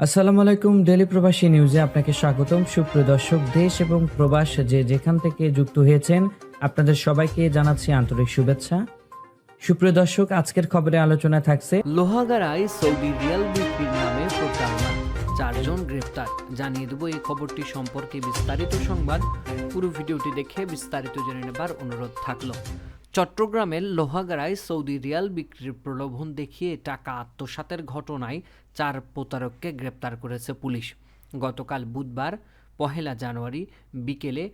আসসালামু আলাইকুম ডেলি প্রবাসী নিউজে আপনাকে স্বাগতম। সুপ্রিয় দর্শক, দেশ এবং প্রবাস যে যেখান থেকে যুক্ত হয়েছেন, আপনাদের সবাইকে জানাচ্ছি আন্তরিক শুভেচ্ছা। সুপ্রিয় দর্শক, আজকের খবরে আলোচনা থাকছে লোহাগাড়ায় সৌদি রিয়াল বিক্রির নামে প্রতারণা চারজন গ্রেপ্তার। জানিয়ে দেব এই খবরটি সম্পর্কে বিস্তারিত সংবাদ। পুরো ভিডিওটি দেখে বিস্তারিত জেনে নেবার অনুরোধ থাকল। চট্টগ্রামের লোহাগাড়ায় সৌদি রিয়াল বিক্রির প্রলোভন দেখিয়ে টাকা আত্মসাতের ঘটনায় চার প্রতারককে গ্রেপ্তার করেছে পুলিশ। গতকাল বুধবার, পহেলা জানুয়ারি বিকেলে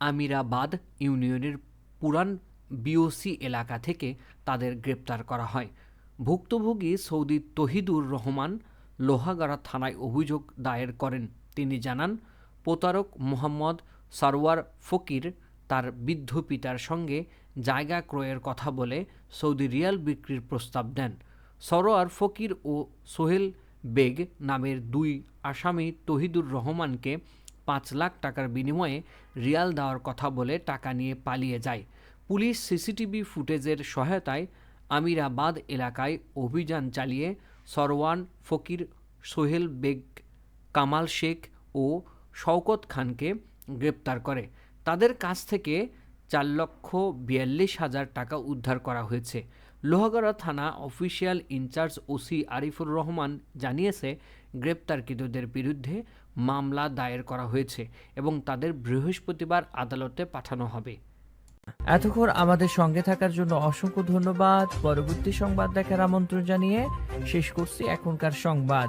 আমিরাবাদ ইউনিয়নের পুরান বিওসি এলাকা থেকে তাদের গ্রেপ্তার করা হয়। ভুক্তভোগী সৌদি তহিদুর রহমান লোহাগাড়া থানায় অভিযোগ দায়ের করেন। তিনি জানান, প্রতারক মোহাম্মদ সারওয়ার ফকির তার বৃদ্ধ পিতার সঙ্গে জায়গা ক্রয়ের কথা বলে সৌদি রিয়াল বিক্রির প্রস্তাব দেন। সরোয়ার ফকির ও সোহেল বেগ নামের দুই আসামি তহিদুর রহমানকে পাঁচ লাখ টাকার বিনিময়ে রিয়াল দেওয়ার কথা বলে টাকা নিয়ে পালিয়ে যায়। পুলিশ সিসিটিভি ফুটেজের সহায়তায় আমিরাবাদ এলাকায় অভিযান চালিয়ে সরওয়ান ফকির, সোহেল বেগ, কামাল শেখ ও শওকত খানকে গ্রেপ্তার করে। তাদের কাছ থেকে চার লক্ষ বিয়াল্লিশ হাজার টাকা উদ্ধার করা হয়েছে। লোহাগড়া থানা official in charge OC Arifur Rahman জানিয়েছে, গ্রেপ্তারকৃতদের বিরুদ্ধে মামলা দায়ের করা হয়েছে এবং তাদের বৃহস্পতিবার আদালতে পাঠানো হবে। এতক্ষণ আমাদের সঙ্গে থাকার জন্য অসংখ্য ধন্যবাদ। পরবর্তী সংবাদ দেখার আমন্ত্রণ জানিয়ে শেষ করছি এখনকার সংবাদ।